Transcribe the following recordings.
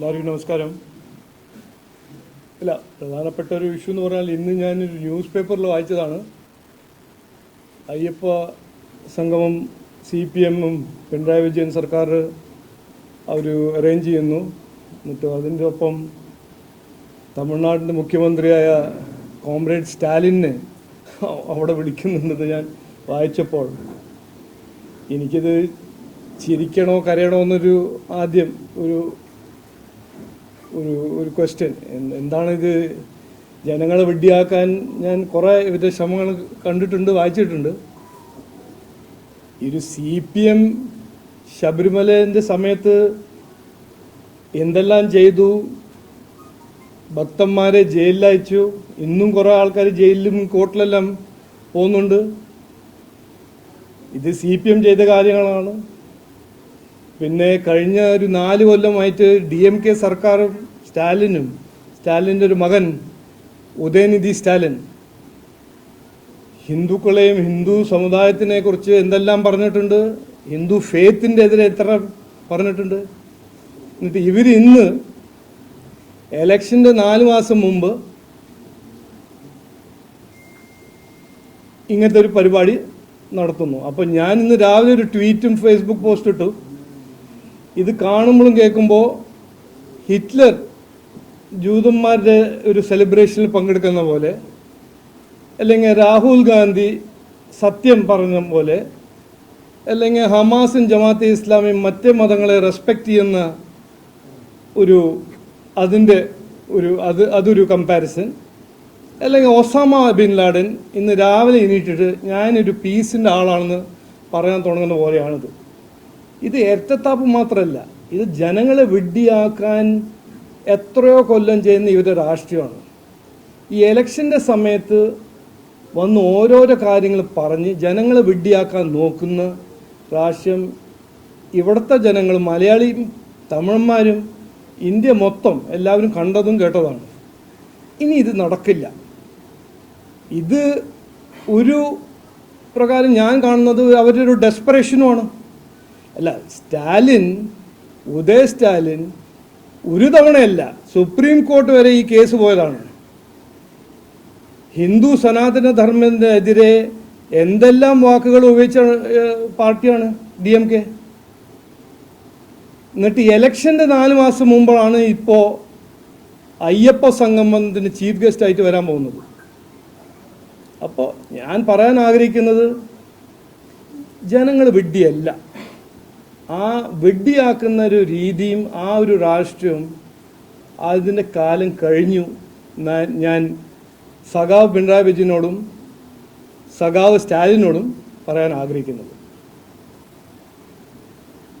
എല്ലാവർക്കും നമസ്കാരം. ഇല്ല പ്രധാനപ്പെട്ട ഒരു ഇഷ്യൂ എന്ന് പറഞ്ഞാൽ ഇന്ന് ഞാനൊരു ന്യൂസ് പേപ്പറിൽ വായിച്ചതാണ്. അയ്യപ്പ സംഗമം സി പി എമ്മും പിണറായി വിജയൻ സർക്കാർ അവർ അറേഞ്ച് ചെയ്യുന്നു. എന്നിട്ട് അതിന്റെ ഒപ്പം തമിഴ്നാടിന്റെ മുഖ്യമന്ത്രിയായ കോമ്രേഡ് സ്റ്റാലിനെ അവിടെ വിളിക്കുന്നുണ്ടെന്ന് ഞാൻ വായിച്ചപ്പോൾ. എനിക്കിത് ചിരിക്കണോ കരയണോ എന്നൊരു ആദ്യം ഒരു ഒരു ഒരു ക്വസ്റ്റ്യൻ എന്താണിത് ജനങ്ങളെ വെഡ്ഡിയാക്കാൻ ഞാൻ കുറേ ഇവരുടെ ശ്രമങ്ങൾ കണ്ടിട്ടുണ്ട് വായിച്ചിട്ടുണ്ട്. ഒരു സി പി എം ശബരിമലേന്റെ സമയത്ത് എന്തെല്ലാം ചെയ്തു? ഭക്തന്മാരെ ജയിലിലയച്ചു ഇന്നും കുറേ ആൾക്കാർ ജയിലിലും കോർട്ടിലെല്ലാം പോകുന്നുണ്ട്. ഇത് സി പി എം ചെയ്ത കാര്യങ്ങളാണ്. പിന്നെ കഴിഞ്ഞ ഒരു നാല് കൊല്ലമായിട്ട് ഡി എം കെ സർക്കാരും സ്റ്റാലിനും സ്റ്റാലിന്റെ ഒരു മകൻ ഉദയനിധി സ്റ്റാലിൻ ഹിന്ദുക്കളെയും ഹിന്ദു സമുദായത്തിനെ കുറിച്ച് എന്തെല്ലാം പറഞ്ഞിട്ടുണ്ട് ഹിന്ദു ഫേത്തിന്റെ എതിരെ എത്ര പറഞ്ഞിട്ടുണ്ട്. എന്നിട്ട് ഇവർ ഇന്ന് എലക്ഷന്റെ നാല് മാസം മുമ്പ് ഇങ്ങനത്തെ ഒരു പരിപാടി നടത്തുന്നു. അപ്പോൾ ഞാൻ ഇന്ന് രാവിലെ ഒരു ട്വീറ്റും ഫേസ്ബുക്ക് പോസ്റ്റ് ഇട്ടു. ഇത് കാണുമ്പോഴും കേൾക്കുമ്പോൾ ഹിറ്റ്ലർ ജൂതന്മാരുടെ ഒരു സെലിബ്രേഷനിൽ പങ്കെടുക്കുന്ന പോലെ അല്ലെങ്കിൽ രാഹുൽ ഗാന്ധി സത്യം പറഞ്ഞ പോലെ അല്ലെങ്കിൽ ഹമാസും ജമാഅത്തെ ഇസ്ലാമിയും മറ്റ് മതങ്ങളെ റെസ്പെക്റ്റ് ചെയ്യുന്ന ഒരു അതിന്റെ ഒരു അത് അതൊരു കമ്പാരിസൺ അല്ലെങ്കിൽ ഒസാമ ബിൻ ലാഡൻ ഇന്ന് രാവിലെ എണീറ്റിട്ട് ഞാനൊരു പീസിന്റെ ആളാണെന്ന് പറയാൻ തുടങ്ങുന്ന പോലെയാണിത്. ഇത് ഏറ്റത്താപ്പ് മാത്രമല്ല ഇത് ജനങ്ങളെ വിഡ്ഢിയാക്കാൻ എത്രയോ കൊല്ലം ചെയ്യുന്ന ഇവരുടെ രാഷ്ട്രീയമാണ്. ഈ എലക്ഷന്റെ സമയത്ത് വന്ന് ഓരോരോ കാര്യങ്ങൾ പറഞ്ഞ് ജനങ്ങളെ വിഡ്ഢിയാക്കാൻ നോക്കുന്ന രാഷ്ട്രീയം ഇവിടുത്തെ ജനങ്ങൾ മലയാളിയും തമിഴന്മാരും ഇന്ത്യ മൊത്തം എല്ലാവരും കണ്ടതും കേട്ടതാണ് ഇനി ഇത് നടക്കില്ല. ഇത് ഒരു പ്രകാരം ഞാൻ കാണുന്നത് അവരുടെ ഒരു ഡെസ്പറേഷനുമാണ് അല്ല സ്റ്റാലിൻ ഉദയ സ്റ്റാലിൻ ഒരു തവണയല്ല സുപ്രീം കോർട്ട് വരെ ഈ കേസ് പോയതാണ്. ഹിന്ദു സനാതന ധർമ്മത്തിനെതിരെ എന്തെല്ലാം വാക്കുകൾ ഉപയോഗിച്ച പാർട്ടിയാണ് ഡി എം കെ? എന്നിട്ട് ഇലക്ഷന്റെ നാല് മാസം മുമ്പാണ് ഇപ്പോൾ അയ്യപ്പ സംഗമത്തിന് ചീഫ് ഗസ്റ്റ് ആയിട്ട് വരാൻ പോകുന്നത്. അപ്പോൾ ഞാൻ പറയാൻ ആഗ്രഹിക്കുന്നത് ജനങ്ങൾ വിഡ്ഢിയല്ല. ആ വെഡ്ഡിയാക്കുന്ന ഒരു രീതിയും ആ ഒരു രാഷ്ട്രീയവും അതിന്റെ കാലം കഴിഞ്ഞു. ഞാൻ- സഖാവ് പിണറായി വിജയനോടും സഖാവ് സ്റ്റാലിനോടും പറയാൻ ആഗ്രഹിക്കുന്നത്.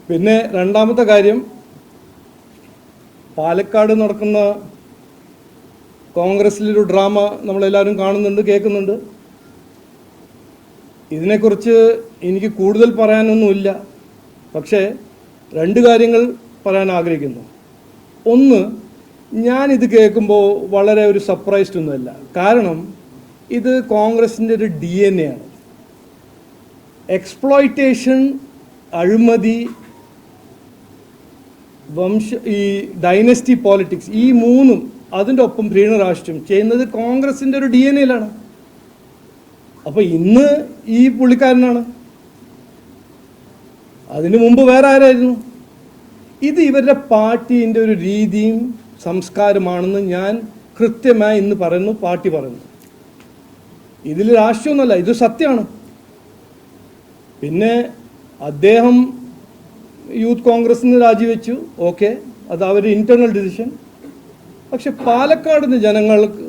പിന്നെ രണ്ടാമത്തെ കാര്യം പാലക്കാട് നടക്കുന്ന കോൺഗ്രസിലൊരു ഡ്രാമ നമ്മളെല്ലാവരും കാണുന്നുണ്ട് കേൾക്കുന്നുണ്ട്. ഇതിനെക്കുറിച്ച് എനിക്ക് കൂടുതൽ പറയാനൊന്നുമില്ല. പക്ഷേ രണ്ട് കാര്യങ്ങൾ പറയാൻ ആഗ്രഹിക്കുന്നു. ഒന്ന് ഞാൻ ഇത് കേൾക്കുമ്പോൾ വളരെ ഒരു സർപ്രൈസ്ഡ് ഒന്നുമല്ല. കാരണം ഇത് കോൺഗ്രസിന്റെ ഒരു ഡി എൻ എ ആണ്. എക്സ്പ്ലോയിറ്റേഷൻ അഴിമതി വംശ ഈ ഡൈനസ്റ്റി പോളിറ്റിക്സ് ഈ മൂന്നും അതിന്റെ ഒപ്പം ഭീണരാഷ്ട്രം ചെയ്യുന്നത് കോൺഗ്രസിന്റെ ഒരു ഡി എൻ എയിലാണ് അപ്പോൾ ഇന്ന് ഈ പുള്ളിക്കാരനാണ്. അതിനു മുമ്പ് വേറെ ആരായിരുന്നു? ഇത് ഇവരുടെ പാർട്ടീന്റെ ഒരു രീതിയും സംസ്കാരമാണെന്ന് ഞാൻ കൃത്യമായി ഇന്ന് പറയുന്നു പാർട്ടി പറയുന്നു. ഇതിൽ രാഷ്ട്രീയമൊന്നുമല്ല ഇത് സത്യമാണ്. പിന്നെ അദ്ദേഹം യൂത്ത് കോൺഗ്രസ് നിന്ന് രാജിവെച്ചു ഓക്കെ അത് അവരുടെ ഇന്റേർണൽ ഡിസിഷൻ പക്ഷെ പാലക്കാടിന് ജനങ്ങൾക്ക്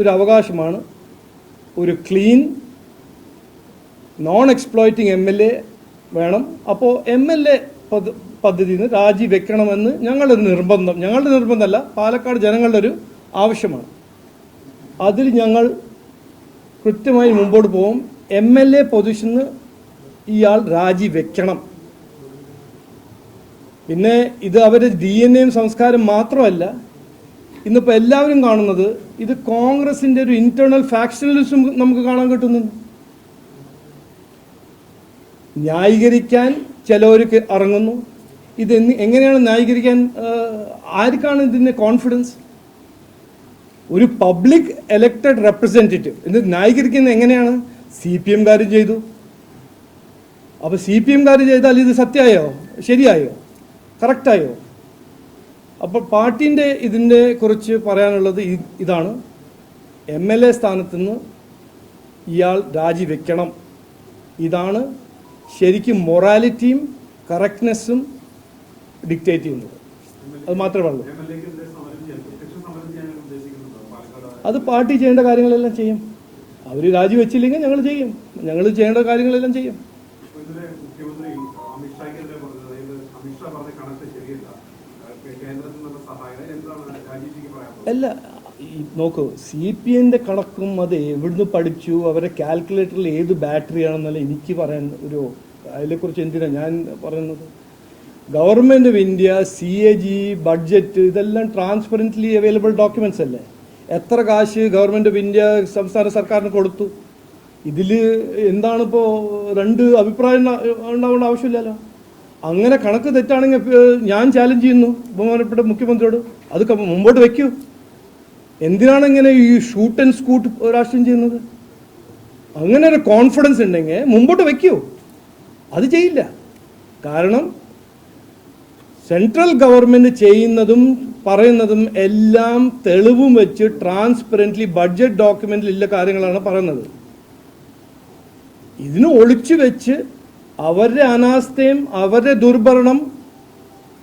ഒരു അവകാശമാണ് ഒരു clean non exploiting M L A വേണം. അപ്പോൾ എം എൽ എ പദ്ധതിയിൽ നിന്ന് രാജിവെക്കണമെന്ന് ഞങ്ങളുടെ നിർബന്ധം. ഞങ്ങളുടെ നിർബന്ധമല്ല പാലക്കാട് ജനങ്ങളുടെ ഒരു ആവശ്യമാണ്. അതിൽ ഞങ്ങൾ കൃത്യമായി മുമ്പോട്ട് പോകും. എം എൽ എ പൊസിഷന് ഇയാൾ രാജിവെക്കണം പിന്നെ ഇത് അവരുടെ ഡി എൻ എയും സംസ്കാരം മാത്രമല്ല ഇന്നിപ്പോൾ എല്ലാവരും കാണുന്നത് ഇത് കോൺഗ്രസിന്റെ ഒരു ഇന്റേണൽ ഫാക്ഷനലിസം നമുക്ക് കാണാൻ കിട്ടുന്നുണ്ട്. ന്യായീകരിക്കാൻ ചിലവർക്ക് ഇറങ്ങുന്നു. ഇത് എങ്ങനെയാണ് ന്യായീകരിക്കാൻ ആർക്കാണ് ഇതിന്റെ കോൺഫിഡൻസ് ഒരു പബ്ലിക് എലക്റ്റഡ് റെപ്രസെന്റേറ്റീവ് ഇത് ന്യായീകരിക്കുന്നത് എങ്ങനെയാണ്? സി പി എംകാരും ചെയ്തു. അപ്പോൾ സി പി എംകാർ ചെയ്താൽ ഇത് സത്യമായോ? ശരിയായോ? കറക്റ്റായോ? അപ്പോൾ പാർട്ടീന്റെ ഇതിന്റെ കുറിച്ച് പറയാനുള്ളത് ഇതാണ്. എം എൽ എ സ്ഥാനത്ത് നിന്ന് ഇയാൾ രാജിവെക്കണം. ഇതാണ് ശരിക്കും മൊറാലിറ്റിയും കറക്റ്റ്നെസ്സും ഡിക്റ്റേറ്റ് ചെയ്യുന്നത്. അത് മാത്രമേ ഉള്ളൂ അത് പാർട്ടി ചെയ്യേണ്ട കാര്യങ്ങളെല്ലാം ചെയ്യും. അവർ രാജിവെച്ചില്ലെങ്കിൽ ഞങ്ങൾ ചെയ്യും. ഞങ്ങൾ ചെയ്യേണ്ട കാര്യങ്ങളെല്ലാം ചെയ്യും. അല്ല നോക്കൂ സി പി എന്റെ കണക്കും അത് എവിടുന്ന് പഠിച്ചു? അവരെ കാൽക്കുലേറ്ററിൽ ഏത് ബാറ്ററി ആണെന്നല്ല എനിക്ക് പറയാൻ ഒരു അതിനെക്കുറിച്ച് എന്തിനാണ് ഞാൻ പറയുന്നത്? Government of India C A G budget ഇതെല്ലാം ട്രാൻസ്പെറന്റ്ലി അവൈലബിൾ ഡോക്യുമെന്റ്സ് അല്ലേ? എത്ര കാശ് ഗവൺമെന്റ് ഓഫ് ഇന്ത്യ സംസ്ഥാന സർക്കാരിന് കൊടുത്തു? ഇതിൽ എന്താണിപ്പോൾ രണ്ട് അഭിപ്രായം ഉണ്ടാവേണ്ട ആവശ്യമില്ലല്ലോ. അങ്ങനെ കണക്ക് തെറ്റാണെങ്കിൽ ഞാൻ ചാലഞ്ച് ചെയ്യുന്നു ബഹുമാനപ്പെട്ട മുഖ്യമന്ത്രിയോട്. അത് മുമ്പോട്ട് വെക്കൂ. എന്തിനാണ് ഇങ്ങനെ ഈ ഷൂട്ട് ആൻഡ് സ്കൂട്ട് രാഷ്ട്രീയം ചെയ്യുന്നത്? അങ്ങനെ ഒരു കോൺഫിഡൻസ് ഉണ്ടെങ്കിൽ മുമ്പോട്ട് വെക്കൂ. അത് ചെയ്യില്ല. കാരണം സെൻട്രൽ ഗവൺമെന്റ് ചെയ്യുന്നതും പറയുന്നതും എല്ലാം തെളിവും വെച്ച് ട്രാൻസ്പെറന്റ്ലി ബഡ്ജറ്റ് ഡോക്യുമെന്റിൽ ഇല്ല കാര്യങ്ങളാണ് പറയുന്നത്. ഇതിന് ഒളിച്ചു വെച്ച് അവരുടെ അനാസ്ഥയും അവരുടെ ദുർഭരണം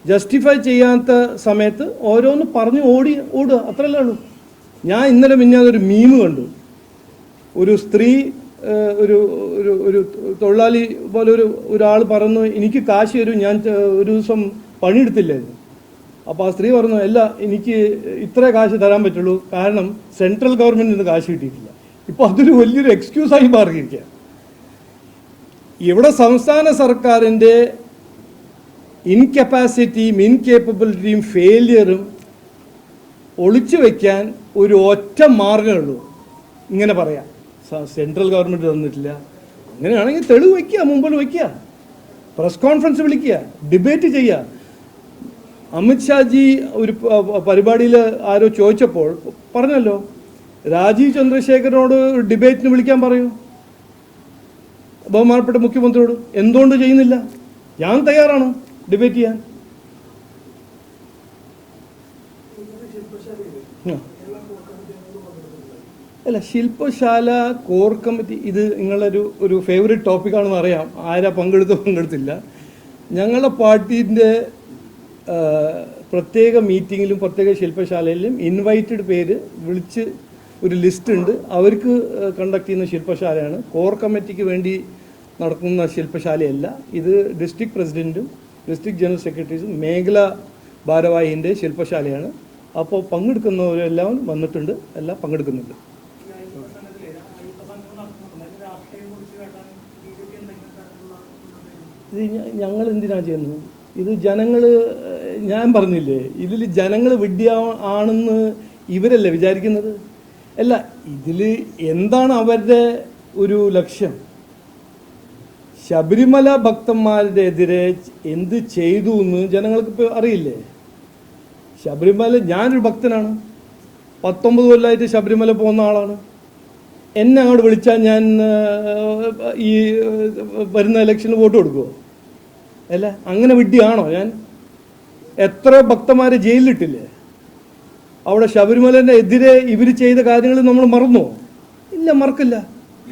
ജസ്റ്റിഫൈ ചെയ്യാത്ത സമയത്ത് ഓരോന്ന് പറഞ്ഞ് ഓടി ഓടുക. അത്രയല്ലേ ഉള്ളൂ. ഞാൻ ഇന്നലെ മിന്നാതെ ഒരു മീമ് കണ്ടു. ഒരു സ്ത്രീ ഒരു ഒരു ഒരു തൊഴിലാളി പോലെ ഒരു ഒരാൾ പറഞ്ഞു എനിക്ക് കാശ് തരും ഞാൻ ഒരു ദിവസം പണിയെടുത്തില്ലായിരുന്നു. അപ്പോൾ ആ സ്ത്രീ പറഞ്ഞു അല്ല എനിക്ക് ഇത്ര കാശ് തരാൻ പറ്റുള്ളൂ. കാരണം സെൻട്രൽ ഗവൺമെന്റിൽ നിന്ന് കാശ് കിട്ടിയിട്ടില്ല. ഇപ്പോൾ അതൊരു വലിയൊരു എക്സ്ക്യൂസായി മാറിയിരിക്കുക ഇവിടെ സംസ്ഥാന സർക്കാരിന്റെ ഇൻകപ്പാസിറ്റിയും ഇൻകേപ്പബിലിറ്റിയും ഫെയിലിയറും ഒളിച്ചു വെക്കാൻ ഒരു ഒറ്റ മാർഗമേ ഉള്ളൂ. ഇങ്ങനെ പറയാം. സെൻട്രൽ ഗവൺമെന്റ് തന്നിട്ടില്ല. അങ്ങനെയാണെങ്കിൽ തെളിവ് വയ്ക്കുക മുമ്പിൽ വയ്ക്കുക പ്രസ് കോൺഫറൻസ് വിളിക്കുക ഡിബേറ്റ് ചെയ്യുക. അമിത്ഷാജി ഒരു പരിപാടിയിൽ ആരോ ചോദിച്ചപ്പോൾ പറഞ്ഞല്ലോ രാജീവ് ചന്ദ്രശേഖരനോട് ഡിബേറ്റിന് വിളിക്കാൻ പറയൂ. ബഹുമാനപ്പെട്ട മുഖ്യമന്ത്രിയോട് എന്തുകൊണ്ട് ചെയ്യുന്നില്ല? ഞാൻ തയ്യാറാണ് ഡിബേറ്റ് ചെയ്യാൻ. അല്ല ശില്പശാല കോർ കമ്മിറ്റി ഇത് നിങ്ങളൊരു ഒരു ഫേവറേറ്റ് ടോപ്പിക്കാണെന്ന് അറിയാം. ആരാ പങ്കെടുത്ത് പങ്കെടുത്തില്ല. ഞങ്ങളുടെ പാർട്ടീന്റെ പ്രത്യേക മീറ്റിങ്ങിലും പ്രത്യേക ശില്പശാലയിലും ഇൻവൈറ്റഡ് പേര് വിളിച്ച് ഒരു ലിസ്റ്റ് ഉണ്ട്. അവർക്ക് കണ്ടക്ട് ചെയ്യുന്ന ശില്പശാലയാണ്. കോർ കമ്മിറ്റിക്ക് വേണ്ടി നടക്കുന്ന ശില്പശാലയല്ല. ഇത് ഡിസ്ട്രിക്ട് പ്രസിഡന്റും ഡിസ്ട്രിക്ട് ജനറൽ സെക്രട്ടറീസും മേഖല ഭാരവാഹിന്റെ ശില്പശാലയാണ്. അപ്പോൾ പങ്കെടുക്കുന്നവരെല്ലാം വന്നിട്ടുണ്ട് എല്ലാം പങ്കെടുക്കുന്നുണ്ട്. ഇത് ഞങ്ങൾ എന്തിനാ ചെയ്യുന്നത്? ഇത് ജനങ്ങൾ ഞാൻ പറഞ്ഞില്ലേ ഇതിൽ ജനങ്ങൾ വിഡ്ഢിയ ആണെന്ന് ഇവരല്ലേ വിചാരിക്കുന്നത്? അല്ല ഇതിൽ എന്താണ് അവരുടെ ഒരു ലക്ഷ്യം? ശബരിമല ഭക്തന്മാരുടെ എതിരെ എന്ത് ചെയ്തു എന്ന് ജനങ്ങൾക്ക് ഇപ്പോൾ അറിയില്ലേ? ശബരിമല ഞാനൊരു ഭക്തനാണ്. പത്തൊമ്പത് കൊല്ലമായിട്ട് ശബരിമല പോകുന്ന ആളാണ്. എന്നെ അങ്ങോട്ട് വിളിച്ചാൽ ഞാൻ ഈ വരുന്ന ഇലക്ഷന് വോട്ട് കൊടുക്കുമോ അല്ല അങ്ങനെ വിഡ്ഢിയാണോ ഞാൻ? എത്ര ഭക്തന്മാരെ ജയിലിലിട്ടില്ലേ? അവിടെ ശബരിമലന്റെ എതിരെ ഇവർ ചെയ്ത കാര്യങ്ങൾ നമ്മൾ മറന്നോ? ഇല്ല മറക്കില്ല.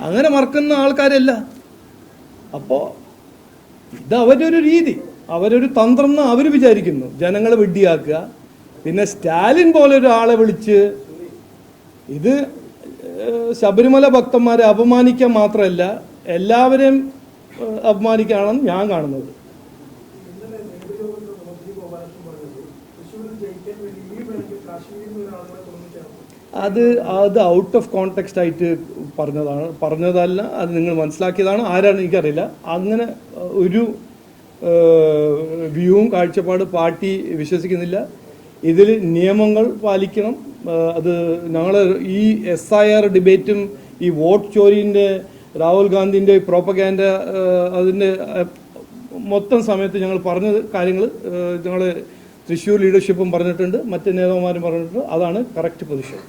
അങ്ങനെ മറക്കുന്ന ആൾക്കാരല്ല. അപ്പോൾ ഇത് അവരൊരു രീതി. അവരൊരു തന്ത്രം എന്ന് അവർ വിചാരിക്കുന്നു. ജനങ്ങളെ വെഡ്ഡിയാക്കുക പിന്നെ സ്റ്റാലിൻ പോലെ ഒരാളെ വിളിച്ച് ഇത് ശബരിമല ഭക്തന്മാരെ അപമാനിക്കാൻ മാത്രമല്ല എല്ലാവരെയും അപമാനിക്കുകയാണെന്ന് ഞാൻ കാണുന്നത്. അത് അത് ഔട്ട് ഓഫ് കോണ്ടെക്സ്റ്റ് ആയിട്ട് പറഞ്ഞതാണ് പറഞ്ഞതല്ല അത് നിങ്ങൾ മനസ്സിലാക്കിയതാണ്. ആരാണ് എനിക്കറിയില്ല. അങ്ങനെ ഒരു വ്യൂവും കാഴ്ചപ്പാട് പാർട്ടി വിശ്വസിക്കുന്നില്ല. ഇതിൽ നിയമങ്ങൾ പാലിക്കണം. അത് ഞങ്ങൾ ഈ എസ് ഐ ആർ ഡിബേറ്റും ഈ വോട്ട് ചോരീന്റെ രാഹുൽ ഗാന്ധിന്റെ പ്രോപ്പഗാൻഡ അതിന്റെ മൊത്തം സമയത്ത് ഞങ്ങൾ പറഞ്ഞ കാര്യങ്ങൾ ഞങ്ങൾ തൃശ്ശൂർ ലീഡർഷിപ്പും പറഞ്ഞിട്ടുണ്ട് മറ്റ് നേതാക്കന്മാരും പറഞ്ഞിട്ടുണ്ട്. അതാണ് കറക്റ്റ് പൊസിഷൻ.